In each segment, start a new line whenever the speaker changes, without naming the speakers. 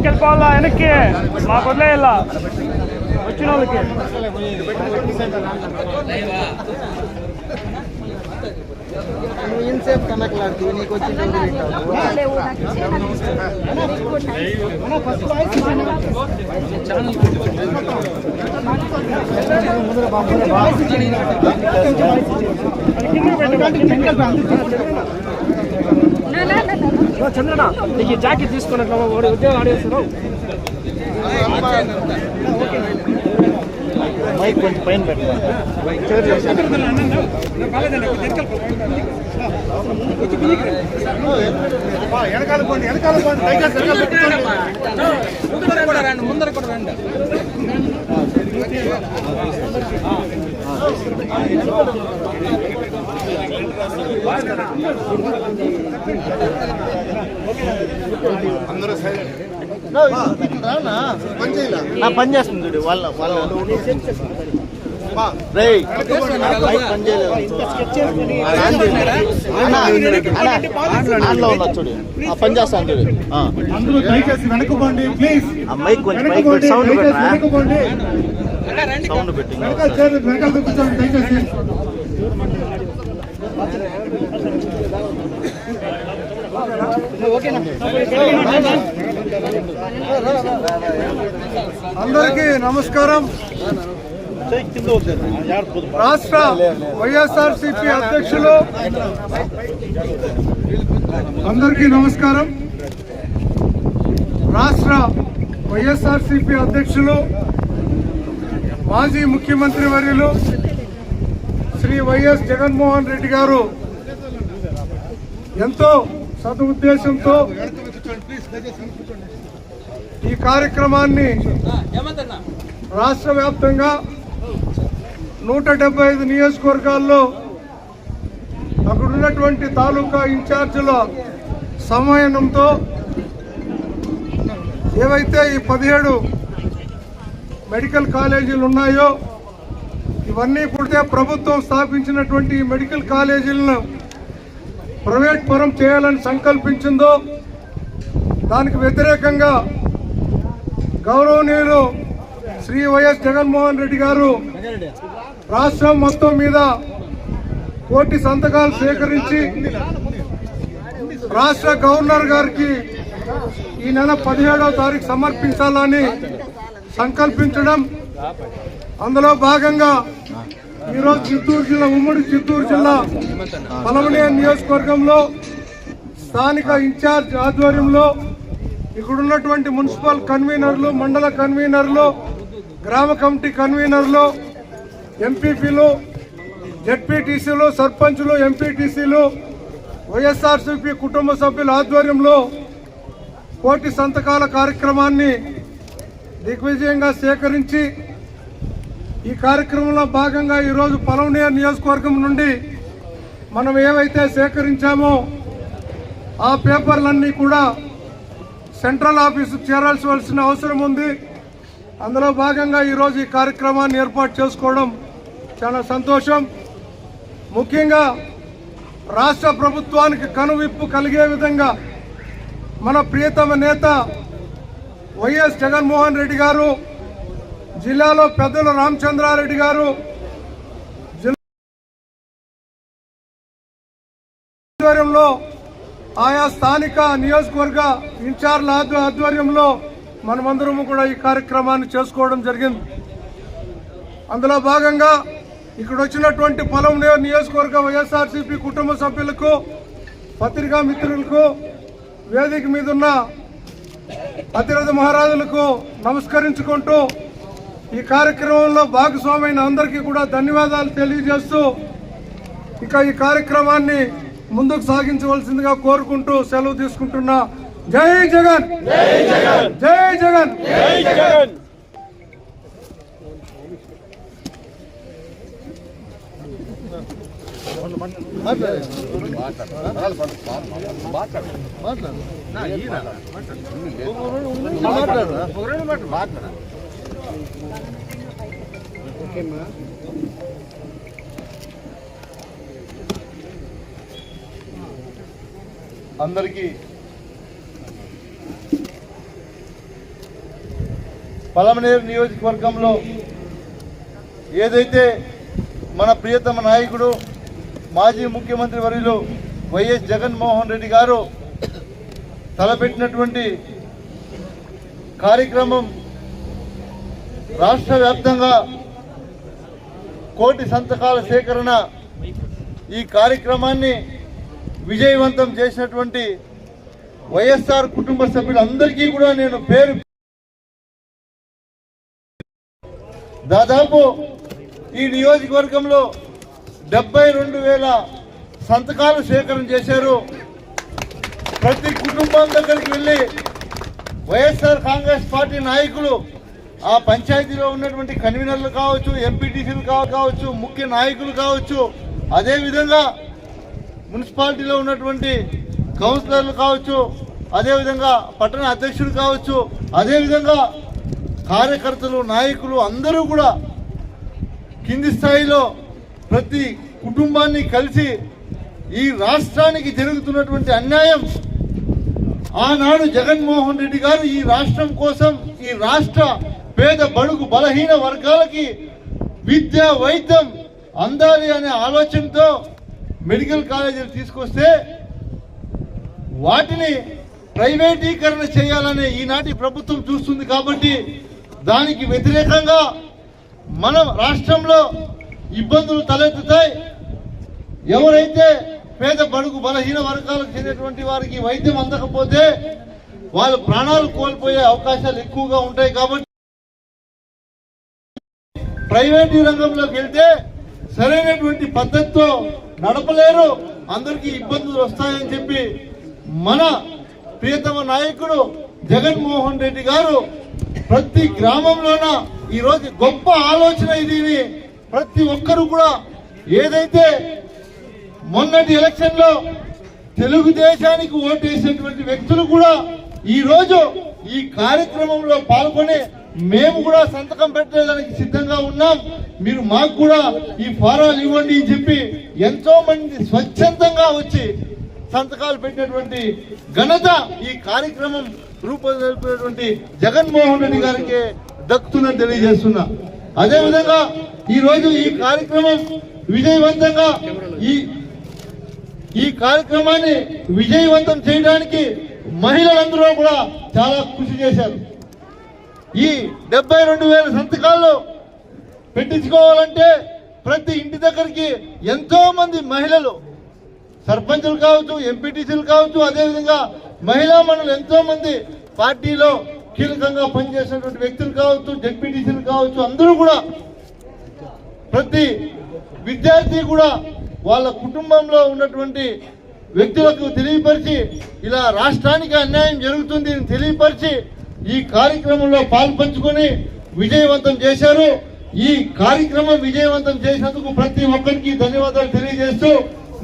వెనక్కి వెళ్ళిపోవాలా వెనక్కి మాకు వదిలేయాలా వచ్చిన వాళ్ళకి
నువ్వు ఇన్సేపు కనకలాడుతూ నీకు వచ్చి డబ్బులు
చంద్రనా నీకు ఈ జాకెట్ తీసుకున్నట్లు వాడు ఉద్యోగం ఆడేస్తున్నావు.
మైక్ కొంచెం పైన పెట్టు.
వెనకాల పోండి వెనకాల పోండి దయచేసి వెనకాల అందరూ సైలెంట్ పని చేయలే
నా పని చేస్తుంది చూడు వాళ్ళ వాళ్ళ చూడు ఆ పని చేస్తాను చూడు ఆ. ఆ మైక్ కొంచెం సౌండ్ సౌండ్ పెట్టి
అందరికీ నమస్కారం రాష్ట్ర వైఎస్ఆర్సిపి అధ్యక్షులు అందరికీ నమస్కారం. రాష్ట్ర వైఎస్ఆర్సిపి అధ్యక్షులు మాజీ ముఖ్యమంత్రి వర్యులు శ్రీ వైఎస్ జగన్మోహన్ రెడ్డి గారు ఎంతో సదుద్దేశంతో ఈ కార్యక్రమాన్ని రాష్ట్ర వ్యాప్తంగా నూట డెబ్బై ఐదు నియోజకవర్గాల్లో అక్కడ ఉన్నటువంటి తాలూకా ఇన్ఛార్జీల సమన్వయంతో ఏవైతే ఈ పదిహేడు మెడికల్ కాలేజీలు ఉన్నాయో ఇవన్నీ కూడా ప్రభుత్వం స్థాపించినటువంటి మెడికల్ కాలేజీలను ప్రైవేట్ పరం చేయాలని సంకల్పించిందో దానికి వ్యతిరేకంగా గౌరవనీయులు శ్రీ వైఎస్ జగన్మోహన్ రెడ్డి గారు రాష్ట్రం మొత్తం మీద కోటి సంతకాలు సేకరించి రాష్ట్ర గవర్నర్ గారికి ఈ నెల పదిహేడవ తారీఖు సమర్పించాలని సంకల్పించడం. అందులో భాగంగా ఈరోజు చిత్తూరు జిల్లా ఉమ్మడి చిత్తూరు జిల్లా పలమనే నియోజకవర్గంలో స్థానిక ఇన్ఛార్జ్ ఆధ్వర్యంలో ఇక్కడున్నటువంటి మున్సిపల్ కన్వీనర్లు మండల కన్వీనర్లు గ్రామ కమిటీ కన్వీనర్లు ఎంపీపీలు జెడ్పీటీసీలు సర్పంచులు ఎంపీటీసీలు వైఎస్ఆర్సీపీ కుటుంబ సభ్యుల ఆధ్వర్యంలో కోటి సంతకాల కార్యక్రమాన్ని దిగ్విజయంగా సేకరించి ఈ కార్యక్రమంలో భాగంగా ఈరోజు పలవనీయ నియోజకవర్గం నుండి మనం ఏవైతే సేకరించామో ఆ పేపర్లన్నీ కూడా సెంట్రల్ ఆఫీసు చేరాల్సి అవసరం ఉంది. అందులో భాగంగా ఈరోజు ఈ కార్యక్రమాన్ని ఏర్పాటు చేసుకోవడం చాలా సంతోషం. ముఖ్యంగా రాష్ట్ర ప్రభుత్వానికి కనువిప్పు కలిగే విధంగా మన ప్రియతమ నేత వైఎస్ జగన్మోహన్ రెడ్డి గారు జిల్లాలో పెద్దలు రామచంద్రారెడ్డి గారు జిల్లా ఆధ్వర్యంలో ఆయా స్థానిక నియోజకవర్గ ఇన్ఛార్జ్ల ఆధ్వర్యంలో మనమందరము కూడా ఈ కార్యక్రమాన్ని చేసుకోవడం జరిగింది. అందులో భాగంగా ఇక్కడ వచ్చినటువంటి పొలం నియోజకవర్గ వైఎస్ఆర్సీపీ కుటుంబ సభ్యులకు పత్రికా మిత్రులకు వేదిక మీద ఉన్న అతిరథ మహారాజులకు నమస్కరించుకుంటూ ఈ కార్యక్రమంలో భాగస్వామైన అందరికీ కూడా ధన్యవాదాలు తెలియజేస్తూ ఇక ఈ కార్యక్రమాన్ని ముందుకు సాగించవలసిందిగా కోరుకుంటూ సెలవు తీసుకుంటున్నా. జై జగన్! జై జగన్!
అందరికీ పలమనేరు నియోజకవర్గంలో ఏదైతే మన ప్రియతమ నాయకుడు మాజీ ముఖ్యమంత్రి వర్యులు వైఎస్ జగన్మోహన్ రెడ్డి గారు తలపెట్టినటువంటి కార్యక్రమం రాష్ట్ర వ్యాప్తంగా కోటి సంతకాల సేకరణ ఈ కార్యక్రమాన్ని విజయవంతం చేసినటువంటి వైఎస్ఆర్ కుటుంబ సభ్యులందరికీ కూడా నేను పేరు దాదాపు ఈ నియోజకవర్గంలో డెబ్బై రెండు వేల సంతకాలు సేకరణ చేశారు. ప్రతి కుటుంబం దగ్గరికి వెళ్ళి వైఎస్ఆర్ కాంగ్రెస్ పార్టీ నాయకులు ఆ పంచాయతీలో ఉన్నటువంటి కన్వీనర్లు కావచ్చు ఎంపీటీసీలు కావచ్చు ముఖ్య నాయకులు కావచ్చు అదేవిధంగా మున్సిపాలిటీలో ఉన్నటువంటి కౌన్సిలర్లు కావచ్చు అదేవిధంగా పట్టణ అధ్యక్షులు కావచ్చు అదేవిధంగా కార్యకర్తలు నాయకులు అందరూ కూడా కింది స్థాయిలో ప్రతి కుటుంబాన్ని కలిసి ఈ రాష్ట్రానికి జరుగుతున్నటువంటి అన్యాయం ఆనాడు జగన్మోహన్ రెడ్డి గారు ఈ రాష్ట్రం కోసం ఈ రాష్ట్ర పేద బడుగు బలహీన వర్గాలకి విద్య వైద్యం అందాలి అనే ఆలోచనతో మెడికల్ కాలేజీలు తీసుకొస్తే వాటిని ప్రైవేటీకరణ చేయాలనే ఈనాటి ప్రభుత్వం చూస్తుంది కాబట్టి దానికి వ్యతిరేకంగా మన రాష్ట్రంలో ఇబ్బందులు తలెత్తుతాయి. ఎవరైతే పేద బడుగు బలహీన వర్గాలకు చెందినటువంటి వారికి వైద్యం అందకపోతే వాళ్ళు ప్రాణాలు కోల్పోయే అవకాశాలు ఎక్కువగా ఉంటాయి కాబట్టి ప్రైవేటు రంగంలోకి వెళ్తే సరైనటువంటి పద్ధతితో నడపలేరు. అందరికీ ఇబ్బందులు వస్తాయని చెప్పి మన ప్రియతమ నాయకుడు జగన్మోహన్ రెడ్డి గారు ప్రతి గ్రామంలోన ఈరోజు గొప్ప ఆలోచన ఇది ప్రతి ఒక్కరు కూడా ఏదైతే మొన్నటి ఎలక్షన్లో తెలుగుదేశానికి ఓటేసినటువంటి వ్యక్తులు కూడా ఈ రోజు ఈ కార్యక్రమంలో పాల్గొని మేము కూడా సంతకం పెట్టడానికి సిద్ధంగా ఉన్నాం. మీరు మాకు కూడా ఈ ఫారాలు ఇవ్వండి అని చెప్పి ఎంతో మంది స్వచ్ఛందంగా వచ్చి సంతకాలు పెట్టినటువంటి ఘనత ఈ కార్యక్రమం రూపొందినటువంటి జగన్మోహన్ రెడ్డి గారికి దక్కుతుందని తెలియజేస్తున్నా. అదేవిధంగా ఈ రోజు ఈ కార్యక్రమం విజయవంతంగా ఈ ఈ కార్యక్రమాన్ని విజయవంతం చేయడానికి మహిళలందరూ కూడా చాలా కృషి చేశారు. ఈ డెబ్బై రెండు వేల సంతకాల్లో పెట్టించుకోవాలంటే ప్రతి ఇంటి దగ్గరికి ఎంతో మంది మహిళలు సర్పంచులు కావచ్చు ఎంపీటీసీలు కావచ్చు అదేవిధంగా మహిళా మనులు ఎంతో మంది పార్టీలో కీలకంగా పనిచేసినటువంటి వ్యక్తులు కావచ్చు జడ్పీటీసీలు కావచ్చు అందరూ కూడా ప్రతి విద్యార్థి కూడా వాళ్ళ కుటుంబంలో ఉన్నటువంటి వ్యక్తులకు తెలియపరిచి ఇలా రాష్ట్రానికి అన్యాయం జరుగుతుంది అని తెలియపరిచి ఈ కార్యక్రమంలో పాల్పంచుకొని విజయవంతం చేశారు. ఈ కార్యక్రమం విజయవంతం చేసినందుకు ప్రతి ఒక్కరికి ధన్యవాదాలు తెలియజేస్తూ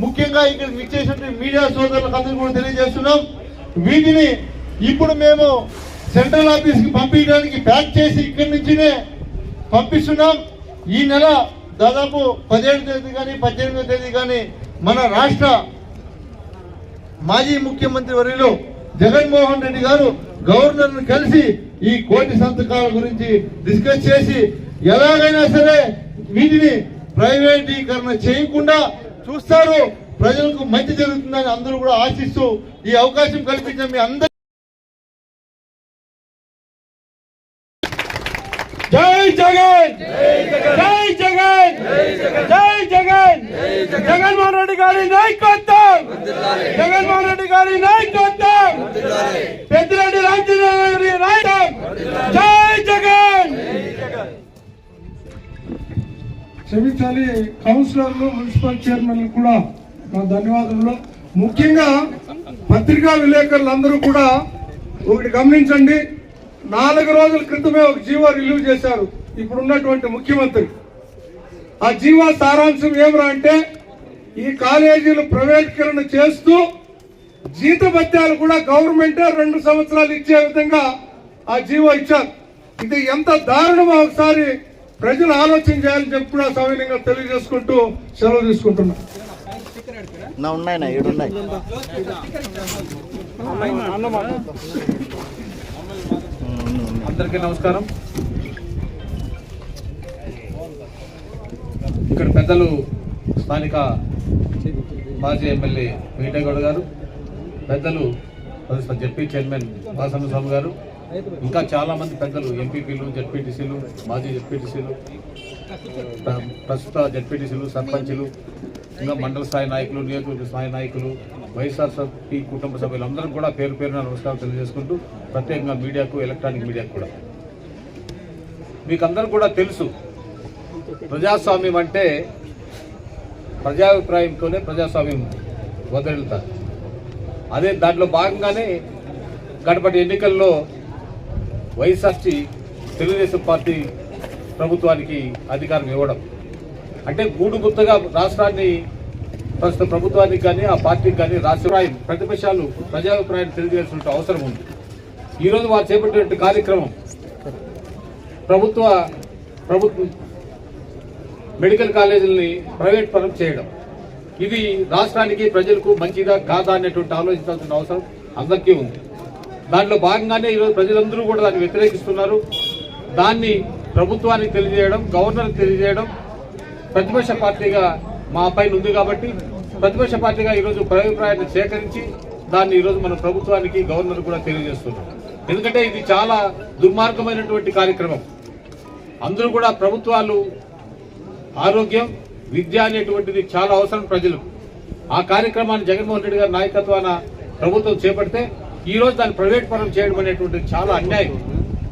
ముఖ్యంగా ఇక్కడ విచ్చేసినటువంటి మీడియా సోదరులకు అందరూ కూడా తెలియజేస్తున్నాం. వీటిని ఇప్పుడు మేము సెంట్రల్ ఆఫీస్కి పంపించడానికి ప్యాక్ చేసి ఇక్కడి నుంచినే పంపిస్తున్నాం. ఈ నెల దాదాపు పదిహేడు తేదీ కానీ పద్దెనిమిదో తేదీ కానీ మన రాష్ట్ర మాజీ ముఖ్యమంత్రి వర్యులు జగన్మోహన్ రెడ్డి గారు గవర్నర్ను కలిసి ఈ కోటి సంతకాల గురించి డిస్కస్ చేసి ఎలాగైనా సరే వీటిని ప్రైవేటీకరణ చేయకుండా చూస్తారు. ప్రజలకు మంచి జరుగుతుందని అందరూ కూడా ఆశిస్తూ ఈ అవకాశం కల్పించిన మీ
జై జగన్ జై జగన్ జై జగన్ జగన్మోహన్ రెడ్డి గారి నాయకత్వం. జగన్మోహన్ రెడ్డి గారి నాయకత్వం. పెద్దిరెడ్డి రామచంద్ర నాయకం జై జగన్.
క్షమించాలి కౌన్సిలర్లు మున్సిపల్ చైర్మన్ కూడా నా ధన్యవాదములు. ముఖ్యంగా పత్రికా విలేకరులందరూ కూడా ఒకటి గమనించండి నాలుగు రోజుల క్రితమే ఒక జీవో రిలీవ్ చేశారు. ఇప్పుడున్నటువంటి ముఖ్యమంత్రి. ఆ జీవో సారాంశం ఏమరా అంటే ఈ కాలేజీలు ప్రైవేటీకరణ చేస్తూ జీతభత్యాలు కూడా గవర్నమెంటే రెండు సంవత్సరాలు ఇచ్చే విధంగా ఆ జీవో ఇచ్చారు. ఇది ఎంత దారుణమో ఒకసారి ప్రజలు ఆలోచన చేయాలని చెప్పి కూడా సవినయంగా తెలియజేసుకుంటూ సెలవు తీసుకుంటున్నా.
నా ఉన్నాయి నా ఏడు ఉన్నాయి.
అందరికీ నమస్కారం. ఇక్కడ పెద్దలు స్థానిక మాజీ ఎమ్మెల్యే వెంకటగౌడ గారు పెద్దలు ప్రస్తుత జడ్పీ చైర్మన్ వాసన్న స్వామి గారు ఇంకా చాలా మంది పెద్దలు ఎంపీపీలు జడ్పీటీసీలు మాజీ జడ్పీటీసీలు ప్రస్తుత జడ్పీటీసీలు సర్పంచ్లు ఇంకా మండల స్థాయి నాయకులు నియోజకవర్గ స్థాయి నాయకులు వైఎస్ఆర్సీపీ కుటుంబ సభ్యులందరూ కూడా పేరు పేరున నమస్కారం తెలియజేసుకుంటూ ప్రత్యేకంగా మీడియాకు ఎలక్ట్రానిక్ మీడియాకు కూడా. మీకు అందరూ కూడా తెలుసు ప్రజాస్వామ్యం అంటే ప్రజాభిప్రాయంతోనే ప్రజాస్వామ్యం వదిలితారు అదే దాంట్లో భాగంగానే గడపటి ఎన్నికల్లో వైఎస్ఆర్సీ తెలుగుదేశం పార్టీ ప్రభుత్వానికి అధికారం ఇవ్వడం. అంటే గూడు గుత్తగా రాష్ట్రాన్ని ప్రస్తుత ప్రభుత్వానికి కానీ ఆ పార్టీకి కానీ రాష్ట్రాయం ప్రతిపక్షాలు ప్రజాభిప్రాయాన్ని తెలియజేయాల్సిన అవసరం ఉంది. ఈరోజు వారు చేపట్టినటువంటి కార్యక్రమం ప్రభుత్వ ప్రభుత్వం మెడికల్ కాలేజీలని ప్రైవేట్ పరం చేయడం. ఇది రాష్ట్రానికి ప్రజలకు మంచిదా కాదా అనేటువంటి ఆలోచించాల్సిన అవసరం అందరికీ ఉంది. దాంట్లో భాగంగానే ఈరోజు ప్రజలందరూ కూడా దాన్ని వ్యతిరేకిస్తున్నారు. దాన్ని ప్రభుత్వానికి తెలియజేయడం గవర్నర్కి తెలియజేయడం ప్రతిపక్ష పార్టీగా మా పైన ఉంది కాబట్టి ప్రతిపక్ష పార్టీగా ఈరోజు ప్రయోగప్రాయాన్ని సేకరించి దాన్ని ఈరోజు మన ప్రభుత్వానికి గవర్నర్ కూడా తెలియజేస్తున్నాం. ఎందుకంటే ఇది చాలా దుర్మార్గమైనటువంటి కార్యక్రమం. అందరూ కూడా ప్రభుత్వాలు ఆరోగ్యం విద్య అనేటువంటిది చాలా అవసరం ప్రజలకు. ఆ కార్యక్రమాన్ని జగన్మోహన్ రెడ్డి గారి నాయకత్వాన ప్రభుత్వం చేపడితే ఈ రోజు దాన్ని ప్రైవేట్ పరం చేయడం అనేటువంటిది చాలా అన్యాయం.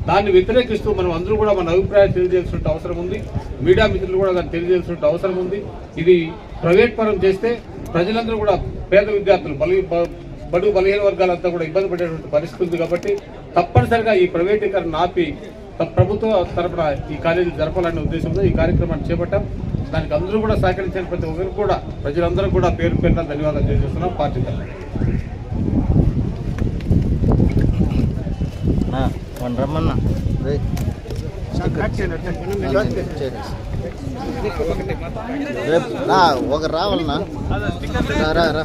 దాన్ని వ్యతిరేకిస్తూ మనం అందరూ కూడా మన అభిప్రాయాలు తెలియజేయాల్సిన అవసరం ఉంది. మీడియా మిత్రులు కూడా దాన్ని తెలియజేయాల్సిన అవసరం ఉంది. ఇది ప్రైవేట్ పరం చేస్తే ప్రజలందరూ కూడా పేద విద్యార్థులు బలి బడు బడుగు బలహీన వర్గాలంతా కూడా ఇబ్బంది పడేటువంటి పరిస్థితి ఉంది కాబట్టి తప్పనిసరిగా ఈ ప్రైవేటీకరణ ఆపి ప్రభుత్వ తరపున ఈ కాలేజీ జరపాలనే ఉద్దేశంతో ఈ కార్యక్రమాన్ని చేపట్టాం. దానికి అందరూ కూడా సహకరించిన ప్రతి ఒక్కరికి కూడా ప్రజలందరూ కూడా పేరు పేరున ధన్యవాదాలు తెలియజేస్తున్నాం. పార్టీ
రమ్మన్నా. ఒక రావాలన్నా రా రా రా.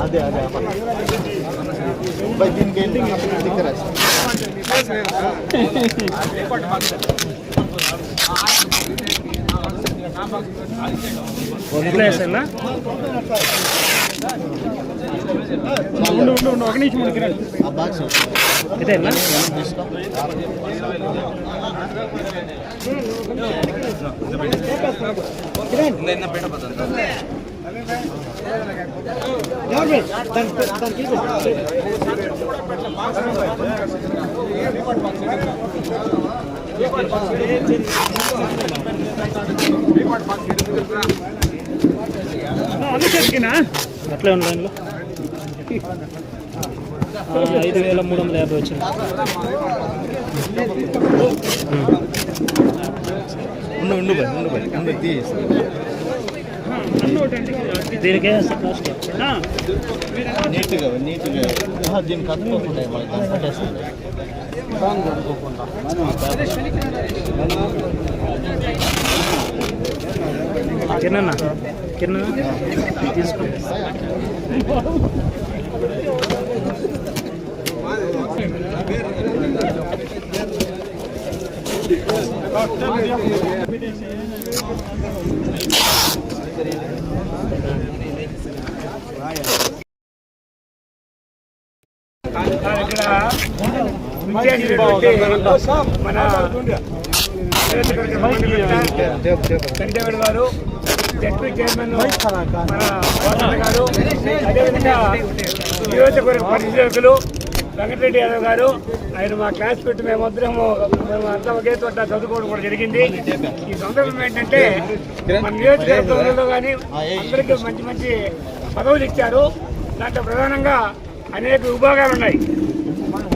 అదే అదే బై దీనికి వెళ్ళి
దగ్గర వదిలేసా ఉండు ఉండు ఉండు ఒక నిమిషం ఉండు కిరణ్
ఆ బాక్స్
ఇదేనా అందుకేనా అట్లే ఉంది లైన్లో ఐదు వేల మూడు వందల యాభై వచ్చింది.
ఉండు ఉండు బై ఉండు బై ఉండు
దీనికే
నీట్గా నీట్గా. దీనికి దాన్ని పట్టేస్తుంది
కిరణ్ తీసుకో మన గారు జడ్పీ చైర్మన్ మన గారు అదేవిధంగా నియోజకవర్గ పరిశీలకులు వెంకటరెడ్డి యాదవ్ గారు ఆయన మా క్లాస్ పెట్టి మేమందరము మేము అంతా ఒకే చోట చదువుకోవడం కూడా జరిగింది. ఈ సందర్భం ఏంటంటే మన నియోజకవర్గంలో కానీ అందరికీ మంచి మంచి పదవులు ఇచ్చారు. దాంట్లో ప్రధానంగా అనేక విభాగాలు ఉన్నాయి.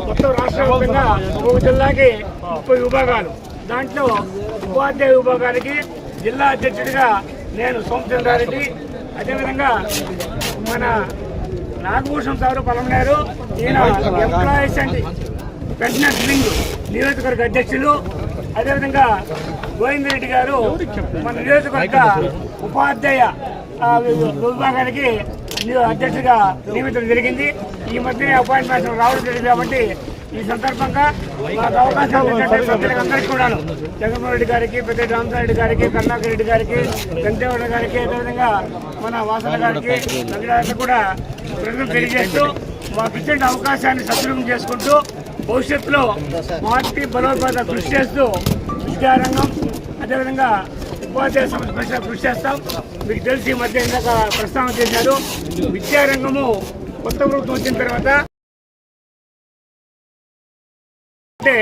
మొత్తం రాష్ట్ర వ్యాప్తంగా ఒక జిల్లాకి ముప్పై విభాగాలు. దాంట్లో ఉపాధ్యాయ విభాగానికి జిల్లా అధ్యక్షుడిగా నేను సోమచంద్రారెడ్డి అదేవిధంగా మన నాగభూషణ్ సారు పలమనేరు ఈయన ఎంప్లాయీస్ అండ్. పెన్షనర్స్ వింగ్ నియోజకవర్గ అధ్యక్షులు. అదేవిధంగా గోవిందరెడ్డి గారు మన నియోజకవర్గ ఉపాధ్యాయ విభాగానికి అధ్యక్షుడిగా నియమితం జరిగింది. ఈ మధ్యనే అపాయింట్మెంట్ రావడం జరిగింది కాబట్టి ఈ సందర్భంగా మాకు అవకాశం ఇచ్చినటువంటి సభ్యులందరికీ కూడాను జగన్మోహన్ రెడ్డి గారికి పెద్ద రామసారెడ్డి గారికి కర్ణాకర్ రెడ్డి గారికి గంటేవాడ గారికి అదేవిధంగా మన వాసన గారికి వెంకటేశ్వర కూడా ప్రజలు తెలియజేస్తూ మాకు ఇచ్చిన అవకాశాన్ని సద్వినియోగం చేసుకుంటూ భవిష్యత్తులో పార్టీ బలోపేత కృషి చేస్తూ విద్యారంగం అదేవిధంగా ఉపాధ్యాయ సంస్థ పరీక్ష కృషి చేస్తాం. మీకు తెలిసి మధ్య ఇందాక ప్రస్తావన చేశారు. విద్యారంగము కొత్త ప్రభుత్వం వచ్చిన తర్వాత అంటే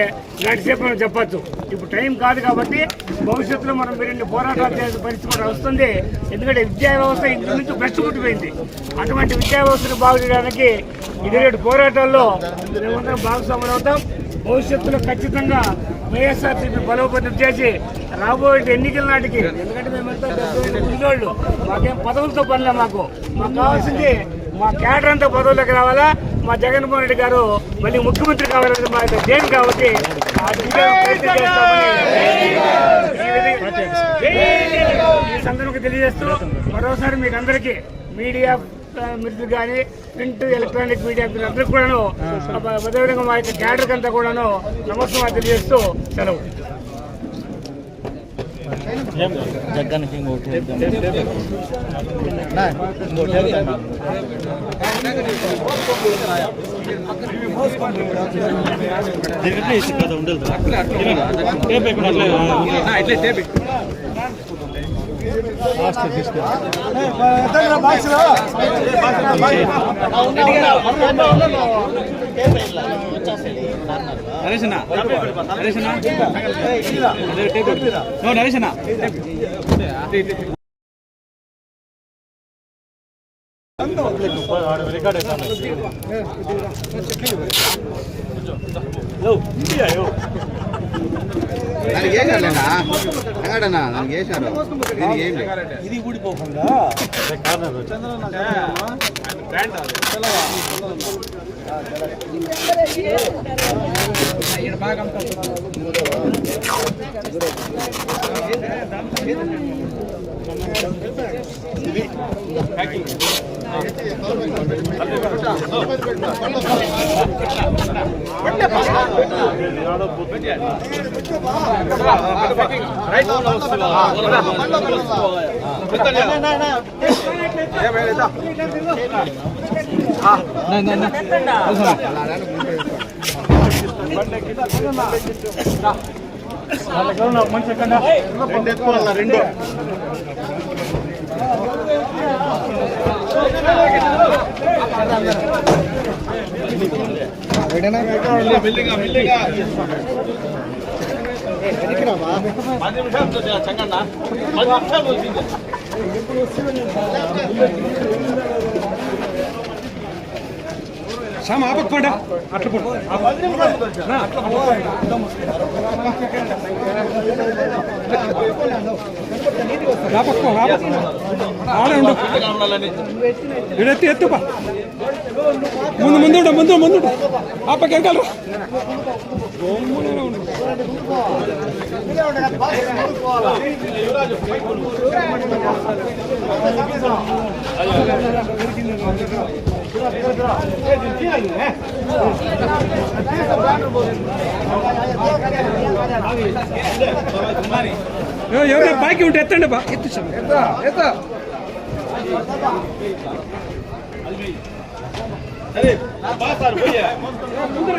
గంటసేపు చెప్పచ్చు. ఇప్పుడు టైం కాదు కాబట్టి భవిష్యత్తులో మనం మీరు పోరాటాలు చేసే పరిస్థితి వస్తుంది. ఎందుకంటే విద్యా వ్యవస్థ ఇంటి నుంచి భ్రష్టుపట్టిపోయింది అటువంటి విద్యా వ్యవస్థను బాగు చేయడానికి ఇటువంటి పోరాటాల్లో మేమందరం భాగస్వాములు అవుతాం. భవిష్యత్తులో ఖచ్చితంగా వైఎస్ఆర్సీపీ బలోపేతం చేసి రాబోయే ఎన్నికల నాటికి ఎందుకంటే మేమంతా పిల్లోళ్ళు మాకేం పదవులతో పనిలే మాకు. మాకు కావాల్సింది మా క్యాడర్ అంతా పదవులకు రావాలా? మా జగన్మోహన్ రెడ్డి గారు మళ్ళీ ముఖ్యమంత్రి కావాలని మా యొక్క ధ్యేయం కాబట్టి ఈ సందర్భంగా తెలియజేస్తూ మరోసారి మీకు అందరికీ మీడియా మిత్రులు కానీ ప్రింట్ ఎలక్ట్రానిక్ మీడియా అందరికీ కూడాను అదేవిధంగా మా యొక్క క్యాడర్ అంతా కూడాను నమస్కారం తెలియజేస్తూ సెలవు.
జగ్గానికి ఇంకోటి ఇంకోటి ఇస్తే కదా ఉండదు టేప్ ఎక్కడ
అట్లే టేప్ బాక్స్ నరేషనా
నరేషనా నరేషనా రికార్డ్ దానికి వేసాడన్నా అంగాడన్నా దానికి వేసాడు దీనికి ఏం ఇది ఊడిపోకుండా రైట్ రెండు ఎక్కువ రెండు
పది నిమిషాలు చంగన్న.
పది నిమిషాలు వచ్చింది
సామ్ ఆపకపోండా అట్లా పోడు ఆపక్కో ఆడే ఉండు. ఎత్తుప. ముందు ముందు ఉండు ముందు ముందు ఆపక్క ఎరకాలరా ఎవరైనా బాకీ ఉంటే ఎత్తండి బా ఎత్తు
ఎత్త సరే బాగా సార్ ముందర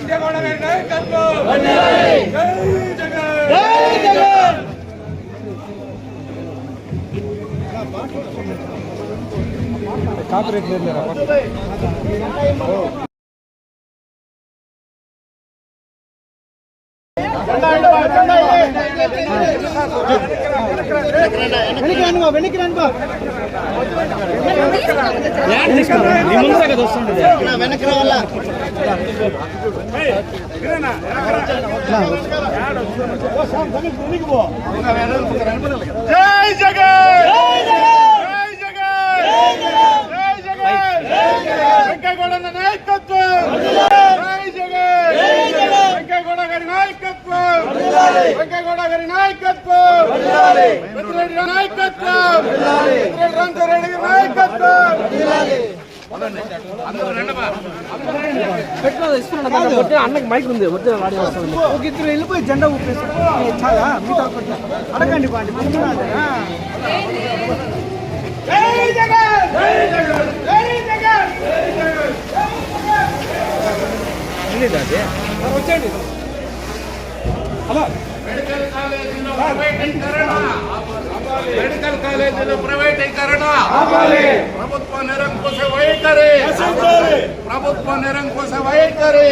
జై జగన్. జై జగన్. జై జగన్ నాయకత్వం జై జగన్ వెంకయ్యగౌడ గారి నాయకత్వం వెంకయ్యగౌడ గారి నాయకత్వం పెద్దిరెడ్డి గారి నాయకత్వం పెద్దిరెడ్డి రామచంద్రరెడ్డి గారి నాయకత్వం
ఒక ఇద్దరు వెళ్ళిపోయి జెండా ఊపేసి చాలా మీతో ఒకటి అడగండి బాండి
మెడికల్ కాలేజీలో ప్రైవేటీకరణ. ప్రభుత్వ నిరంకుశ వైఖరి. ప్రభుత్వ నిరంకుశ వైఖరి.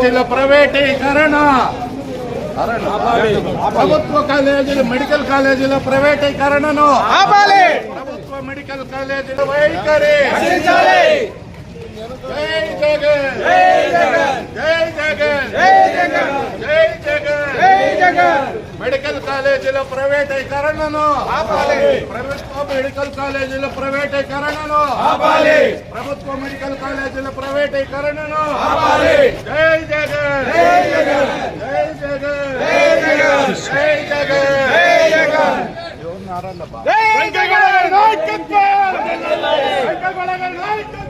కాలేజీల ప్రైవేటీకరణ. ప్రభుత్వ కాలేజీలు మెడికల్ కాలేజీల ప్రైవేటీకరణను ప్రభుత్వ మెడికల్ కాలేజీల వైఖరి. జై జగన్ జై జగన్ జై జగన్ జై జగన్ జై జగన్ మెడికల్ కాలేజీల ప్రైవేటీకరణను ప్రభుత్వ మెడికల్ కాలేజీల ప్రైవేటీకరణను ప్రభుత్వ మెడికల్ కాలేజీల ప్రైవేటీకరణను జై జగన్ జై జగన్ జై జగన్ జై జగన్ జై జగన్ జై జగన్ గారి నాయకత్వం వెంకయ్యగౌడ గారి నాయకత్వం వెంకయ్యగౌడ గారి నాయకత్వం